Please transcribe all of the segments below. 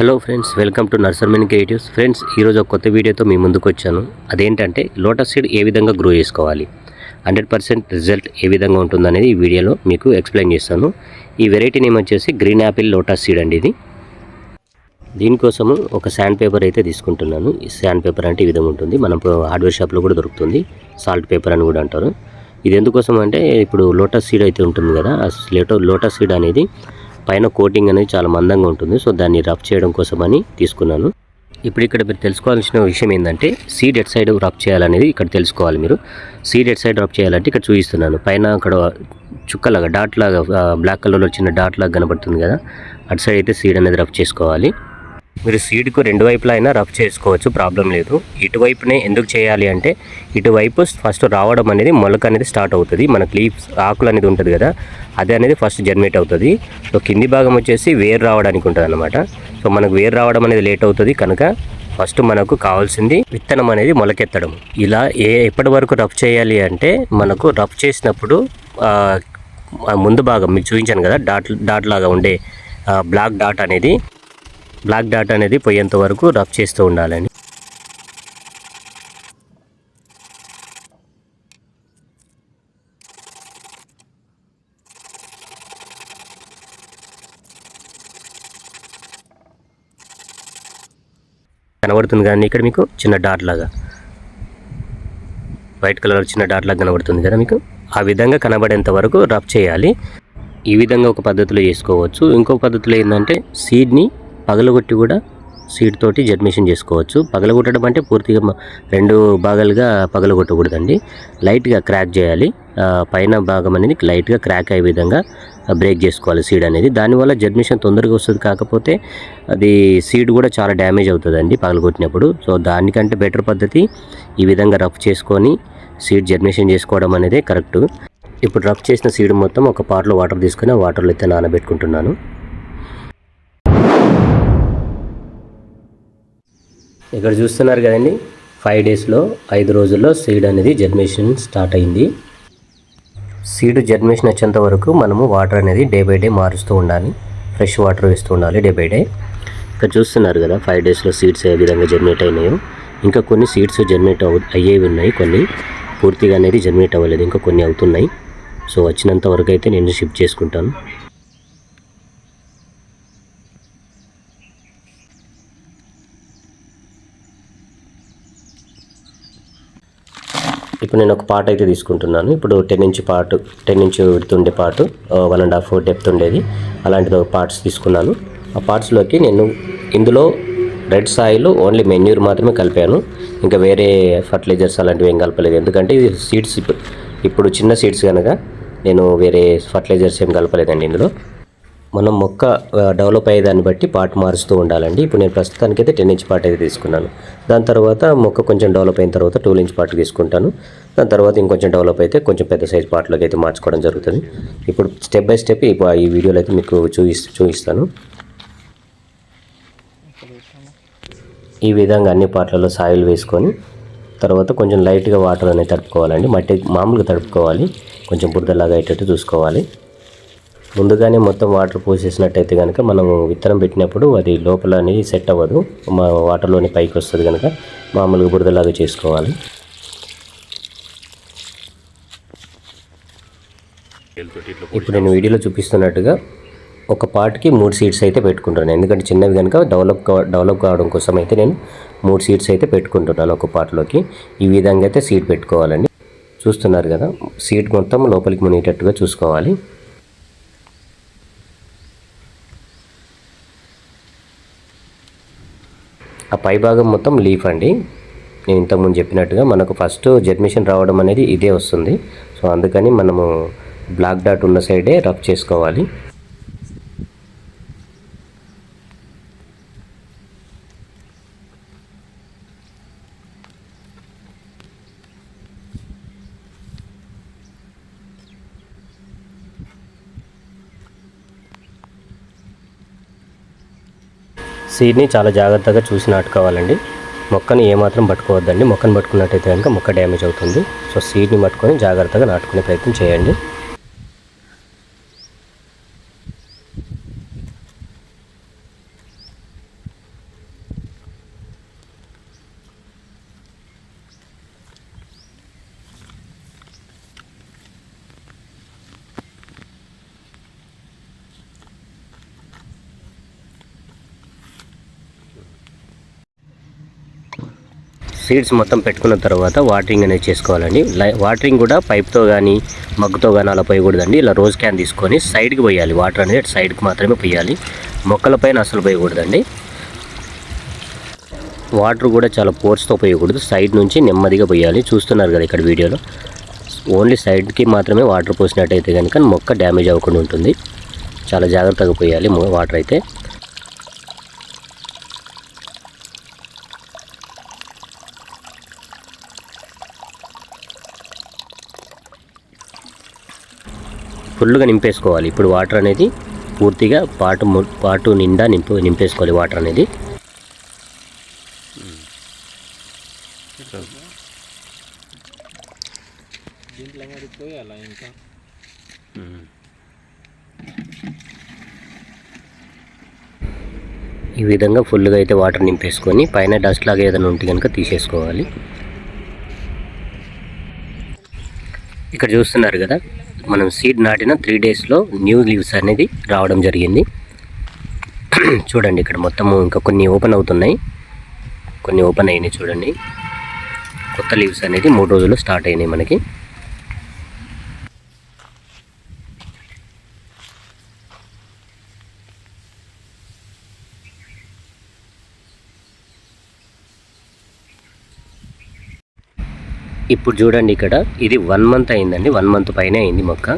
Hello friends welcome to nurserymen creatives friends ఈరోజు ఒక కొత్త వీడియోతో మీ ముందుకు వచ్చాను. అదేంటంటే లోటస్ సీడ్ ఏ విధంగా గ్రో చేసుకోవాలి? హండ్రెడ్ పర్సెంట్ రిజల్ట్ ఏ విధంగా ఉంటుందనేది ఈ వీడియోలో మీకు ఎక్స్ప్లెయిన్ చేస్తాను. ఈ వెరైటీ నేమ్ వచ్చేసి గ్రీన్ యాపిల్ లోటస్ సీడ్ అండి ఇది. దీనికోసము ఒక శాండ్ పేపర్ అయితే తీసుకుంటున్నాను. ఈ శాండ్ పేపర్ అంటే ఈ విధంగా ఉంటుంది. మనం హార్డ్వేర్ షాప్లో కూడా దొరుకుతుంది. సాల్ట్ పేపర్ అని కూడా అంటారు. ఇది ఎందుకోసం అంటే ఇప్పుడు లోటస్ సీడ్ అయితే ఉంటుంది కదా ఆ లోటస్ సీడ్ అనేది పైన కోటింగ్ అనేది చాలా మందంగా ఉంటుంది. సో దాన్ని రఫ్ చేయడం కోసమని తీసుకున్నాను. ఇప్పుడు ఇక్కడ మీరు తెలుసుకోవాల్సిన విషయం ఏంటంటే సీడ్ ఎట్ సైడ్ రఫ్ చేయాలనేది ఇక్కడ తెలుసుకోవాలి మీరు. సీడ్ ఎట్ సైడ్ రఫ్ చేయాలంటే ఇక్కడ చూపిస్తున్నాను. పైన అక్కడ చుక్కలాగా డాట్ లాగా బ్లాక్ కలర్లో చిన్న డాట్ లాగా కనబడుతుంది కదా. అటు సైడ్ అయితే సీడ్ అనేది రఫ్ చేసుకోవాలి. మీరు సీడ్కు రెండు వైపులా అయినా రఫ్ చేసుకోవచ్చు ప్రాబ్లం లేదు. ఇటువైపునే ఎందుకు చేయాలి అంటే ఇటువైపు ఫస్ట్ రావడం అనేది మొలక అనేది స్టార్ట్ అవుతుంది. మనకు లీవ్స్ ఆకులు అనేది ఉంటుంది కదా అదే అనేది ఫస్ట్ జనరేట్ అవుతుంది. సో కింది భాగం వచ్చేసి వేరు రావడానికి ఉంటుంది అనమాట సో మనకు వేరు రావడం అనేది లేట్ అవుతుంది కనుక ఫస్ట్ మనకు కావాల్సింది విత్తనం అనేది మొలకెత్తడం. ఇలా ఏ ఎప్పటి వరకు రఫ్ చేయాలి అంటే మనకు రఫ్ చేసినప్పుడు ముందు భాగం మీకు చూపించాను కదా డాట్ డాట్ లాగా ఉండే బ్లాక్ డాట్ అనేది బ్లాక్ డాట్ అనేది పోయేంత వరకు రఫ్ చేస్తూ ఉండాలని. కనబడుతుంది కానీ ఇక్కడ మీకు? చిన్న డాట్ లాగా. వైట్ కలర్ చిన్న డాట్ లాగా కనబడుతుంది కదా మీకు? ఆ విధంగా కనబడేంత వరకు రబ్ చేయాలి. ఈ విధంగా ఒక పద్ధతిలో చేసుకోవచ్చు. ఇంకో పద్ధతిలో ఏంటంటే సీడ్ని పగలగొట్టి కూడా సీడ్ తోటి జర్మేషన్ చేసుకోవచ్చు. పగలగొట్టడం అంటే పూర్తిగా రెండు భాగాలుగా పగలగొట్టకూడదండి. లైట్గా క్రాక్ చేయాలి. పైన భాగం అనేది లైట్గా క్రాక్ అయ్యే విధంగా బ్రేక్ చేసుకోవాలి సీడ్ అనేది. దానివల్ల జర్మేషన్ తొందరగా వస్తుంది కాకపోతే అది సీడ్ కూడా చాలా డ్యామేజ్ అవుతుందండి పగలగొట్టినప్పుడు. సో దానికంటే బెటర్ పద్ధతి ఈ విధంగా రఫ్ చేసుకొని సీడ్ జర్మేషన్ చేసుకోవడం అనేది కరెక్ట్ ఇప్పుడు రఫ్ చేసిన సీడ్ మొత్తం ఒక పార్ట్లో వాటర్ తీసుకుని ఆ వాటర్లో అయితే నానబెట్టుకుంటున్నాను. ఇక్కడ చూస్తున్నారు కదండి ఫైవ్ డేస్లో ఐదు రోజుల్లో సీడ్ అనేది జర్మినేషన్ స్టార్ట్ అయింది. సీడ్ జర్మేషన్ వచ్చేంత వరకు మనము వాటర్ అనేది డే బై డే మారుస్తూ ఉండాలి. ఫ్రెష్ వాటర్ వేస్తూ ఉండాలి డే బై డే ఇక్కడ చూస్తున్నారు కదా ఫైవ్ డేస్లో సీడ్స్ ఏ విధంగా జర్మినేట్ అయినాయో. ఇంకా కొన్ని సీడ్స్ జర్మినేట్ అవు అయ్యేవి ఉన్నాయి కొన్ని పూర్తిగా అనేది జర్మినేట్ అవ్వలేదు ఇంకా కొన్ని అవుతున్నాయి. సో వచ్చినంత వరకు అయితే నేను షిఫ్ట్ చేసుకుంటాను. ఇప్పుడు నేను ఒక పార్ట్ అయితే తీసుకుంటున్నాను. ఇప్పుడు ten inch part ten inch విడుతుండే part one and half depth ఉండేది. అలాంటిది ఒక పార్ట్స్ తీసుకున్నాను. ఆ పార్ట్స్లోకి నేను ఇందులో రెడ్ సాయిల్ ఓన్లీ మెన్యూర్ మాత్రమే కలిపాను. ఇంకా వేరే ఫర్టిలైజర్స్ అలాంటివి ఏం కలపలేదు. ఎందుకంటే ఇది సీడ్స్ ఇప్పుడు ఇప్పుడు చిన్న సీడ్స్ కనుక నేను వేరే ఫర్టిలైజర్స్ ఏం కలపలేదండి ఇందులో. మనం మొక్క డెవలప్ డెవలప్ అయ్యేదాన్ని బట్టి పార్ట్ మారుస్తూ ఉండాలండి. ఇప్పుడు నేను ప్రస్తుతానికైతే టెన్ ఇంచ్ పార్ట్ అయితే తీసుకున్నాను. దాని తర్వాత మొక్క కొంచెం డెవలప్ అయిన తర్వాత టూ ఇంచ్ పార్ట్ తీసుకుంటాను. దాని తర్వాత ఇంకొంచెం డెవలప్ అయితే కొంచెం పెద్ద సైజ్ పార్ట్లోకి అయితే మార్చుకోవడం జరుగుతుంది. ఇప్పుడు స్టెప్ బై స్టెప్ ఇప్పుడు ఈ వీడియోలో అయితే మీకు చూపి చూపిస్తాను. ఈ విధంగా అన్ని పార్ట్లలో సాయిల్ వేసుకొని తర్వాత కొంచెం లైట్గా వాటర్ అనేది తడుపుకోవాలండి. మట్టి మామూలుగా తడుపుకోవాలి. కొంచెం బురదలాగా అయ్యేటట్టు చూసుకోవాలి. ముందుగానే మొత్తం వాటర్ పోసేసినట్టయితే కనుక మనం విత్తనం పెట్టినప్పుడు అది లోపల అనేది సెట్ అవ్వదు. మా వాటర్లోని పైకి వస్తుంది కనుక మామూలుగా బురదలాగా చేసుకోవాలి. ఇప్పుడు నేను వీడియోలో చూపిస్తున్నట్టుగా ఒక పార్ట్కి మూడు సీట్స్ అయితే పెట్టుకుంటాను ఎందుకంటే చిన్నవి కనుక డెవలప్ డెవలప్ కావడం కోసం అయితే నేను మూడు సీట్స్ అయితే పెట్టుకుంటున్నాను ఒక పార్ట్లోకి ఈ విధంగా అయితే సీట్ పెట్టుకోవాలండి. చూస్తున్నారు కదా సీట్ మొత్తం లోపలికి మునిగేటట్టుగా చూసుకోవాలి. ఆ పై భాగం మొత్తం లీఫ్ అండి. నేను ఇంతకుముందు చెప్పినట్టుగా మనకు ఫస్ట్ జర్మిషన్ రావడం అనేది ఇదే వస్తుంది. సో అందుకని మనము బ్లాక్ డాట్ ఉన్న సైడే రఫ్ చేసుకోవాలి. సీడ్ని చాలా జాగ్రత్తగా చూసి నాటుకోవాలండి. మొక్కని ఏమాత్రం పట్టుకోవద్దండి. మొక్కను పట్టుకున్నట్టయితే కనుక మొక్క డ్యామేజ్ అవుతుంది. సో సీడ్ని పట్టుకొని జాగ్రత్తగా నాటుకునే ప్రయత్నం చేయండి. సీడ్స్ మొత్తం పెట్టుకున్న తర్వాత వాటరింగ్ అనేది చేసుకోవాలండి. లై- వాటరింగ్ కూడా పైప్తో కానీ మగ్గుతో కానీ అలా పోయకూడదండి. ఇలా రోజ్ క్యాన్ తీసుకొని సైడ్కి పోయాలి. వాటర్ అనేది సైడ్కి మాత్రమే పోయాలి. మొక్కలపైన అసలు పోయకూడదండి. వాటర్ కూడా చాలా ఫోర్స్తో పోయకూడదు. సైడ్ నుంచి నెమ్మదిగా పోయాలి. చూస్తున్నారు కదా ఇక్కడ వీడియోలో. ఓన్లీ సైడ్కి మాత్రమే వాటర్ పోసినట్టయితే కనుక మొక్క డ్యామేజ్ అవ్వకుండా ఉంటుంది. చాలా జాగ్రత్తగా పోయాలి. వాటర్ అయితే. ఫుల్గా నింపేసుకోవాలి. ఇప్పుడు వాటర్ అనేది పూర్తిగా పాటు పాటు నిండా నింపు నింపేసుకోవాలి వాటర్ అనేది. ఈ విధంగా ఫుల్గా అయితే వాటర్ నింపేసుకొని పైన డస్ట్ లాగా ఏదైనా ఉంటే కనుక తీసేసుకోవాలి. ఇక్కడ చూస్తున్నారు కదా మనం సీడ్ నాటిన త్రీ డేస్లో న్యూ లీవ్స్ అనేది రావడం జరిగింది. చూడండి ఇక్కడ మొత్తము ఇంకా కొన్ని ఓపెన్ అవుతున్నాయి. కొన్ని ఓపెన్ అయినాయి చూడండి. కొత్త లీవ్స్ అనేది మూడు రోజుల్లో స్టార్ట్ అయినాయి మనకి. ఇప్పుడు చూడండి ఇక్కడ ఇది వన్ మంత్ అయిందండి వన్ మంత్ పైన అయింది మొక్క.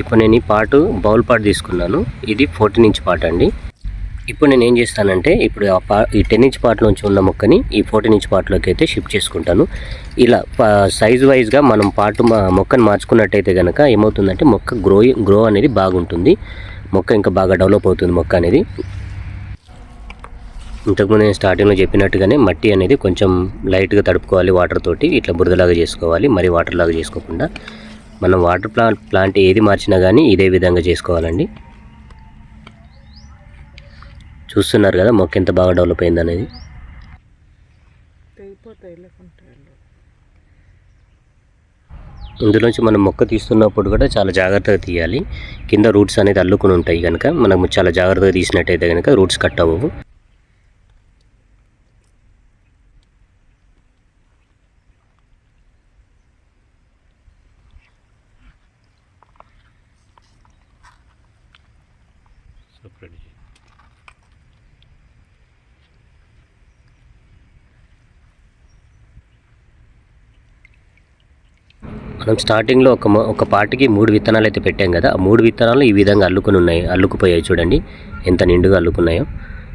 ఇప్పుడు నేను ఈ పాటు బౌల్ పాట్ తీసుకున్నాను ఇది ఫోర్టీన్ ఇంచ్ పాట్ అండి. ఇప్పుడు నేను ఏం చేస్తానంటే ఇప్పుడు ఆ పా ఈ టెన్ ఇంచ్ పాట్లోంచి ఉన్న మొక్కని ఈ ఫోర్టీన్ ఇంచ్ పార్ట్లోకి అయితే షిఫ్ట్ చేసుకుంటాను. ఇలా సైజ్ వైజ్గా మనం పాటు మా మొక్కను మార్చుకున్నట్టయితే కనుక ఏమవుతుందంటే మొక్క గ్రో గ్రో అనేది బాగుంటుంది. మొక్క ఇంకా బాగా డెవలప్ అవుతుంది మొక్క అనేది. ఇంతకుముందు నేను స్టార్టింగ్లో చెప్పినట్టుగానే మట్టి అనేది కొంచెం లైట్గా తడుపుకోవాలి వాటర్ తోటి ఇట్లా బురదలాగా చేసుకోవాలి మరి వాటర్ లాగా చేసుకోకుండా. మనం వాటర్ ప్లాంట్ ప్లాంట్ ఏది మార్చినా కానీ ఇదే విధంగా చేసుకోవాలండి. చూస్తున్నారు కదా మొక్క ఎంత బాగా డెవలప్ అయింది అనేది. ఇందులోంచి మనం మొక్క తీస్తున్నప్పుడు కూడా చాలా జాగ్రత్తగా తీయాలి. కింద రూట్స్ అనేది అల్లుకుని ఉంటాయి కనుక మనం చాలా జాగ్రత్తగా తీసినట్టయితే కనుక రూట్స్ కట్ అవ్వవు. మనం స్టార్టింగ్లో ఒక ఒక పాటికి మూడు విత్తనాలు అయితే పెట్టాం కదా ఆ మూడు విత్తనాలు ఈ విధంగా అల్లుకుని ఉన్నాయి అల్లుకుపోయాయి చూడండి ఎంత నిండుగా అల్లుకున్నాయో.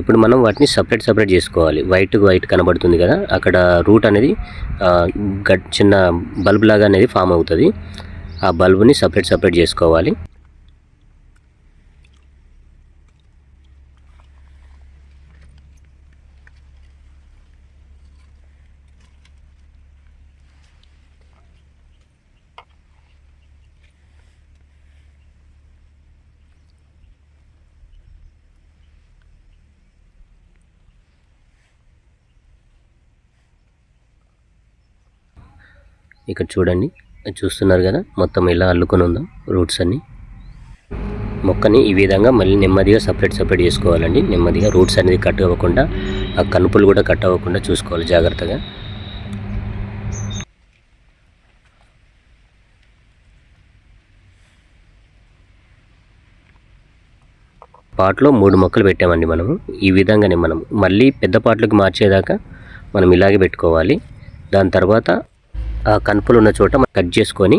ఇప్పుడు మనం వాటిని సపరేట్ సపరేట్ చేసుకోవాలి. వైట్ వైట్ కనబడుతుంది కదా అక్కడ రూట్ అనేది గట్ చిన్న బల్బ్ లాగా అనేది ఫామ్ అవుతుంది. ఆ బల్బుని సపరేట్ సపరేట్ చేసుకోవాలి. ఇక్కడ చూడండి. చూస్తున్నారు కదా? మొత్తం ఇలా అల్లుకొని ఉందాం రూట్స్ అన్ని. మొక్కని ఈ విధంగా మళ్ళీ నెమ్మదిగా సపరేట్ సపరేట్ చేసుకోవాలండి. నెమ్మదిగా రూట్స్ అనేది కట్ అవ్వకుండా ఆ కనుపులు కూడా కట్ అవ్వకుండా చూసుకోవాలి జాగ్రత్తగా. పాట్లో మూడు మొక్కలు పెట్టామండి మనము. ఈ విధంగానే మనం మళ్ళీ పెద్ద పాటలకు మార్చేదాకా మనం ఇలాగే పెట్టుకోవాలి. దాని తర్వాత ఆ కనుపులు ఉన్న చోట మనం కట్ చేసుకొని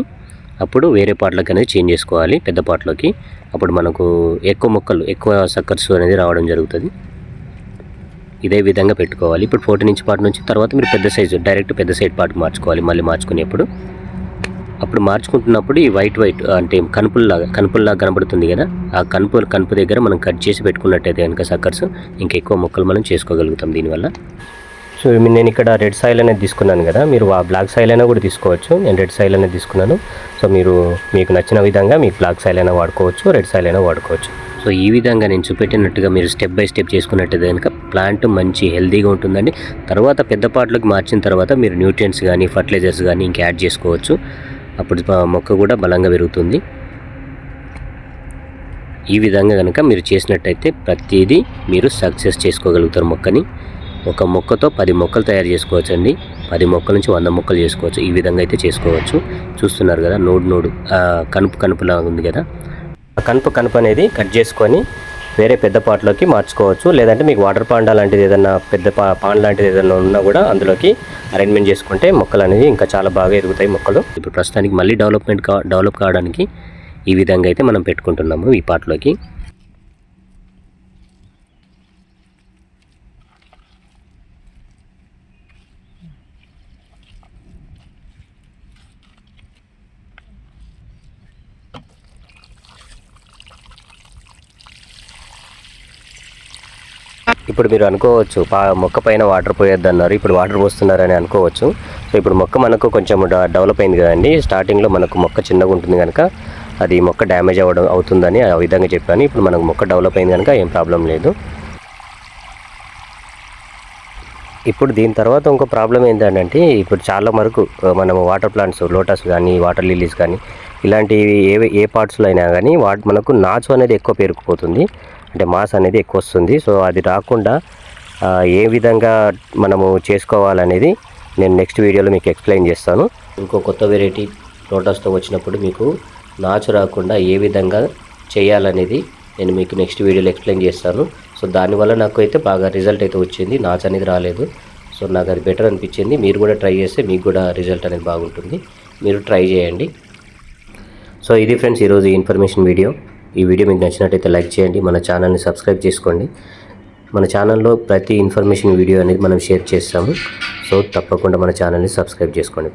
అప్పుడు వేరే పాటలకు అనేది చేంజ్ చేసుకోవాలి పెద్ద పాటలోకి. అప్పుడు మనకు ఎక్కువ మొక్కలు ఎక్కువ సక్కర్స్ అనేది రావడం జరుగుతుంది. ఇదే విధంగా పెట్టుకోవాలి. ఇప్పుడు ఫోర్టీన్ ఇంచ్ పార్ట్ నుంచి తర్వాత మీరు పెద్ద సైజు డైరెక్ట్ పెద్ద సైడ్ పార్ట్కి మార్చుకోవాలి మళ్ళీ మార్చుకునేప్పుడు. అప్పుడు మార్చుకుంటున్నప్పుడు ఈ వైట్ వైట్ అంటే కనుపుల్లాగా కనుపుల్లాగా కనబడుతుంది కదా? ఆ కనుపు కనుపు దగ్గర మనం కట్ చేసి పెట్టుకున్నట్టయితే కనుక సక్కర్స్ ఇంకా ఎక్కువ మొక్కలు మనం చేసుకోగలుగుతాం దీనివల్ల. సో నేను ఇక్కడ రెడ్ సాయిల్ అనేది తీసుకున్నాను కదా. మీరు ఆ బ్లాక్ సాయిల్ అయినా కూడా తీసుకోవచ్చు. నేను రెడ్ సాయిల్ అనేది తీసుకున్నాను. సో మీరు మీకు నచ్చిన విధంగా మీకు బ్లాక్ సాయిల్ అయినా వాడుకోవచ్చు రెడ్ సాయిల్ అయినా వాడుకోవచ్చు. సో ఈ విధంగా నేను చూపెట్టినట్టుగా మీరు స్టెప్ బై స్టెప్ చేసుకున్నట్టయితే కనుక ప్లాంట్ మంచి హెల్దీగా ఉంటుందండి. తర్వాత పెద్ద పాటలకు మార్చిన తర్వాత మీరు న్యూట్రియంట్స్ కానీ ఫర్టిలైజర్స్ కానీ ఇంకా యాడ్ చేసుకోవచ్చు. అప్పుడు మొక్క కూడా బలంగా పెరుగుతుంది. ఈ విధంగా కనుక మీరు చేసినట్టయితే ప్రతిదీ మీరు సక్సెస్ చేసుకోగలుగుతారు మొక్కని. ఒక మొక్కతో పది మొక్కలు తయారు చేసుకోవచ్చు అండి పది మొక్కల నుంచి వంద మొక్కలు చేసుకోవచ్చు. ఈ విధంగా అయితే చేసుకోవచ్చు. చూస్తున్నారు కదా నోడు నోడు కనుపు కనుపులా ఉంది కదా. ఆ కనుపు కనుపు అనేది కట్ చేసుకొని వేరే పెద్ద పాట్లోకి మార్చుకోవచ్చు. లేదంటే మీకు వాటర్ పాండా లాంటిది ఏదైనా పెద్ద పా పాండ్ లాంటిది ఏదైనా ఉన్నా కూడా అందులోకి అరేంజ్మెంట్ చేసుకుంటే మొక్కలు అనేది ఇంకా చాలా బాగా ఎదుగుతాయి మొక్కలు. ఇప్పుడు ప్రస్తుతానికి మళ్ళీ డెవలప్మెంట్ కా డెవలప్ కావడానికి ఈ విధంగా అయితే మనం పెట్టుకుంటున్నాము ఈ పాటలోకి. ఇప్పుడు మీరు అనుకోవచ్చు పా మొక్క పైన వాటర్ పోయొద్దు అన్నారు ఇప్పుడు వాటర్ పోస్తున్నారని అనుకోవచ్చు. సో ఇప్పుడు మొక్క మనకు కొంచెం డ- డెవలప్ అయింది కదండి. స్టార్టింగ్లో మనకు మొక్క చిన్నగా ఉంటుంది కనుక అది మొక్క డ్యామేజ్ అవ్వడం అవుతుందని ఆ విధంగా చెప్పాను. ఇప్పుడు మనకు మొక్క డెవలప్ అయింది కనుక ఏం ప్రాబ్లం లేదు. ఇప్పుడు దీని తర్వాత ఇంకో ప్రాబ్లం ఏంటంటే ఇప్పుడు చాలా వరకు మనము వాటర్ ప్లాంట్స్ లోటస్ కానీ వాటర్ లిలీస్ కానీ ఇలాంటివి ఏ ఏ పార్ట్స్లో అయినా కానీ వాటి మనకు నాచు అనేది ఎక్కువ పేరుకుపోతుంది. అంటే మాస్ అనేది ఎక్కువ వస్తుంది సో అది రాకుండా ఏ విధంగా మనము చేసుకోవాలనేది నేను నెక్స్ట్ వీడియోలో మీకు ఎక్స్ప్లెయిన్ చేస్తాను. ఇంకో కొత్త వెరైటీ లోటస్తో వచ్చినప్పుడు మీకు నాచు రాకుండా ఏ విధంగా చేయాలనేది నేను మీకు నెక్స్ట్ వీడియోలో ఎక్స్ప్లెయిన్ చేస్తాను. సో దానివల్ల నాకు అయితే బాగా రిజల్ట్ అయితే వచ్చింది. నాచ్ అనేది రాలేదు. సో నాకు అది బెటర్ అనిపించింది. మీరు కూడా ట్రై చేస్తే మీకు కూడా రిజల్ట్ అనేది బాగుంటుంది. మీరు ట్రై చేయండి. సో ఇది ఫ్రెండ్స్ ఈరోజు ఇన్ఫర్మేషన్ వీడియో. ఈ వీడియో మీకు నచ్చినట్టయితే లైక్ చేయండి మన ఛానల్ని సబ్స్క్రైబ్ చేసుకోండి. మన ఛానల్లో ప్రతి ఇన్ఫర్మేషన్ వీడియో అనేది మనం షేర్ చేస్తాము. సో తప్పకుండా మన ఛానల్ని సబ్స్క్రైబ్ చేసుకోండి.